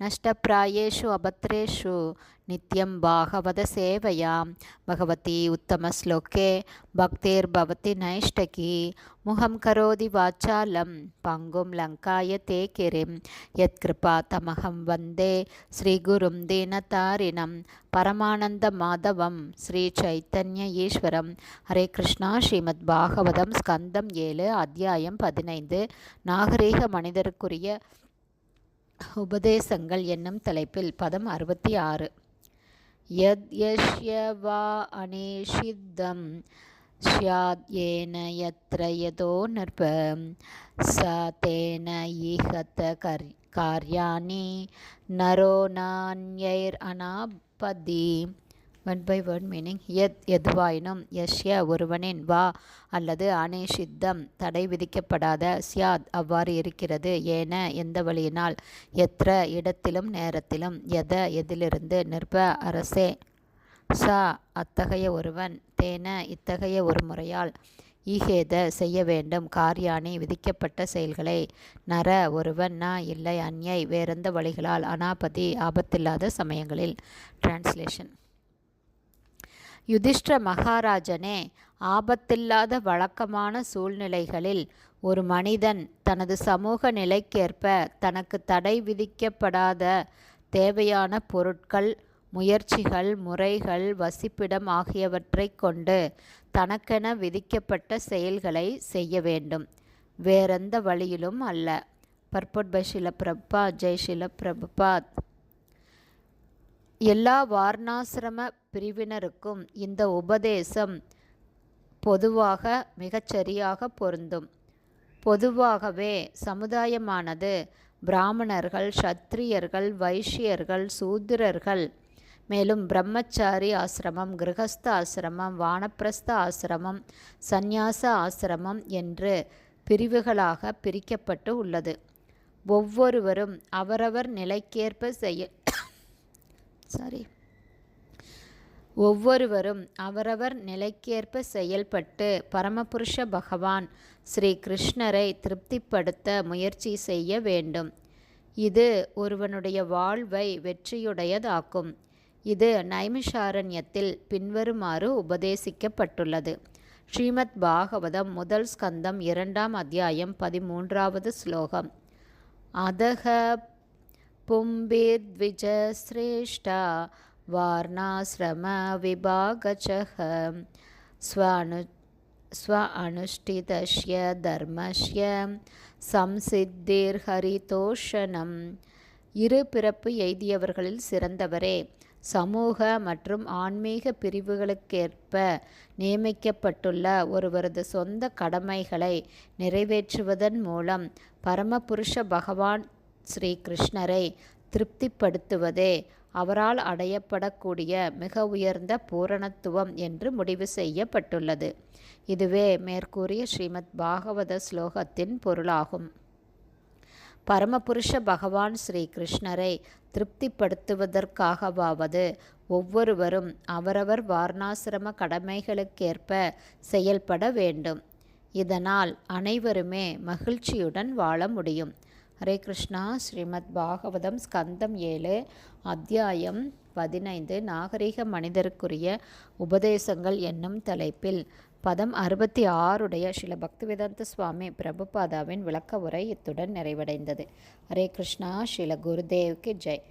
நஷ்டப்பிராயேஷு அபத்ரேஷு நித்யம் பாகவத சேவையாம் பகவதி உத்தமஸ்லோகே பக்திர்பவதி நைஷ்டகி முகம் கரோதி வாச்சாலம் பங்கும் லங்காய தே கிரிம் யத்கிருபா தமகம் வந்தே ஸ்ரீகுரும் தீனதாரிணம் பரமானந்த மாதவம் ஸ்ரீ சைத்தன்ய ஈஸ்வரம் ஹரே கிருஷ்ணா ஸ்ரீமத் பாகவதம் ஸ்கந்தம் ஏழு அத்தியாயம் பதினைந்து நாகரீக மனிதருக்குரிய உபதேசங்கள் என்னும் தலைப்பில் பதம் அறுபத்தி ஆறு யத் யஷ்ய வா அனேஷித்தம் ஸ்யாத் ஏன யத்ர யதோ நர்ப ச தேன ஈகத்த கர் காரியாணி நரோ நான்யைர் அனாபதி. வேர்ட் பை வேர்ட் மீனிங் எத் எதுவாயினும் யஷ்ய ஒருவனின் வா அல்லது அநேஷித்தம் தடை விதிக்கப்படாத சியாத் அவ்வாறு இருக்கிறது. ஏன எந்த வழியினால்? எத்திர இடத்திலும் நேரத்திலும் எத எதிலிருந்து? நிற்ப அரசே. சா அத்தகைய ஒருவன். தேன இத்தகைய ஒரு முறையால் ஈகேத செய்ய வேண்டும். காரியானி விதிக்கப்பட்ட செயல்களை. நர ஒருவன் நா இல்லை அந்யை. வேறெந்த வழிகளால் அனாபதி ஆபத்தில்லாத சமயங்களில். டிரான்ஸ்லேஷன் யுதிஷ்ட மகாராஜனே ஆபத்தில்லாத வழக்கமான சூழ்நிலைகளில் ஒரு மனிதன் தனது சமூக நிலைக்கேற்ப தனக்கு தடை விதிக்கப்படாத தேவையான பொருட்கள் முயற்சிகள் முறைகள் வசிப்பிடம் ஆகியவற்றை கொண்டு தனக்கென விதிக்கப்பட்ட செயல்களை செய்ய வேண்டும். வேறெந்த வழியிலும் அல்ல. பர்பட் பை ஷில பிரபா ஜெய் ஷில பிரபுபாத் எல்லா வார்ணாசிரம பிரிவினருக்கும் இந்த உபதேசம் பொதுவாக மிகச்சரியாக பொருந்தும். பொதுவாகவே சமுதாயமானது பிராமணர்கள் சத்திரியர்கள் வைஷ்யர்கள் சூத்திரர்கள் மேலும் பிரம்மச்சாரி ஆசிரமம் கிரகஸ்த ஆசிரமம் வானப்பிரஸ்த ஆசிரமம் சந்நியாச ஆசிரமம் என்று பிரிவுகளாக பிரிக்கப்பட்டு உள்ளது. ஒவ்வொருவரும் அவரவர் நிலைக்கேற்ப செய்ய சாரி. ஒவ்வொருவரும் அவரவர் நிலைக்கேற்ப செயல்பட்டு பரமபுருஷ பகவான் ஸ்ரீ கிருஷ்ணரை திருப்திப்படுத்த முயற்சி செய்ய வேண்டும். இது ஒருவனுடைய வாழ்வை வெற்றியுடையதாக்கும். இது நைமிஷாரண்யத்தில் பின்வருமாறு உபதேசிக்கப்பட்டுள்ளது. ஸ்ரீமத் பாகவதம் முதல் ஸ்கந்தம் இரண்டாம் அத்தியாயம் பதிமூன்றாவது ஸ்லோகம். அதக पुम्बिर्द्विजश्रेष्ठा वार्णाश्रमविभागचः स्वानु स्व अनुष्ठितस्य धर्मस्य சம்சித்திர்ஹரிதோஷனம் இரு பிறப்பு எய்தியவர்களில் சிறந்தவரே சமூக மற்றும் ஆன்மீக பிரிவுகளுக்கேற்ப நியமிக்கப்பட்டுள்ள ஒருவரது சொந்த கடமைகளை நிறைவேற்றுவதன் மூலம் பரமபுருஷ பகவான் ஸ்ரீ கிருஷ்ணரை திருப்திப்படுத்துவதே அவரால் அடையப்படக்கூடிய மிக உயர்ந்த பூரணத்துவம் என்று முடிவு செய்யப்பட்டுள்ளது. இதுவே மேற்கூறிய ஸ்ரீமத் பாகவத ஸ்லோகத்தின் பொருளாகும். பரமபுருஷ பகவான் ஸ்ரீ கிருஷ்ணரை திருப்திப்படுத்துவதற்காகவாவது ஒவ்வொருவரும் அவரவர் வாரணாசிரம கடமைகளுக்கேற்ப செயல்பட வேண்டும். இதனால் அனைவருமே மகிழ்ச்சியுடன் வாழ முடியும். ஹரே கிருஷ்ணா ஸ்ரீமத் பாகவதம் ஸ்கந்தம் ஏழு அத்தியாயம் பதினைந்து நாகரிக மனிதருக்குரிய உபதேசங்கள் என்னும் தலைப்பில். பதம் அறுபத்தி ஆறுடைய சில பக்திவேதாந்த சுவாமி பிரபுபாதாவின் விளக்க உரை இத்துடன் நிறைவடைந்தது. ஹரே கிருஷ்ணா ஸ்ரீல குருதேவ்க்கு ஜெய்.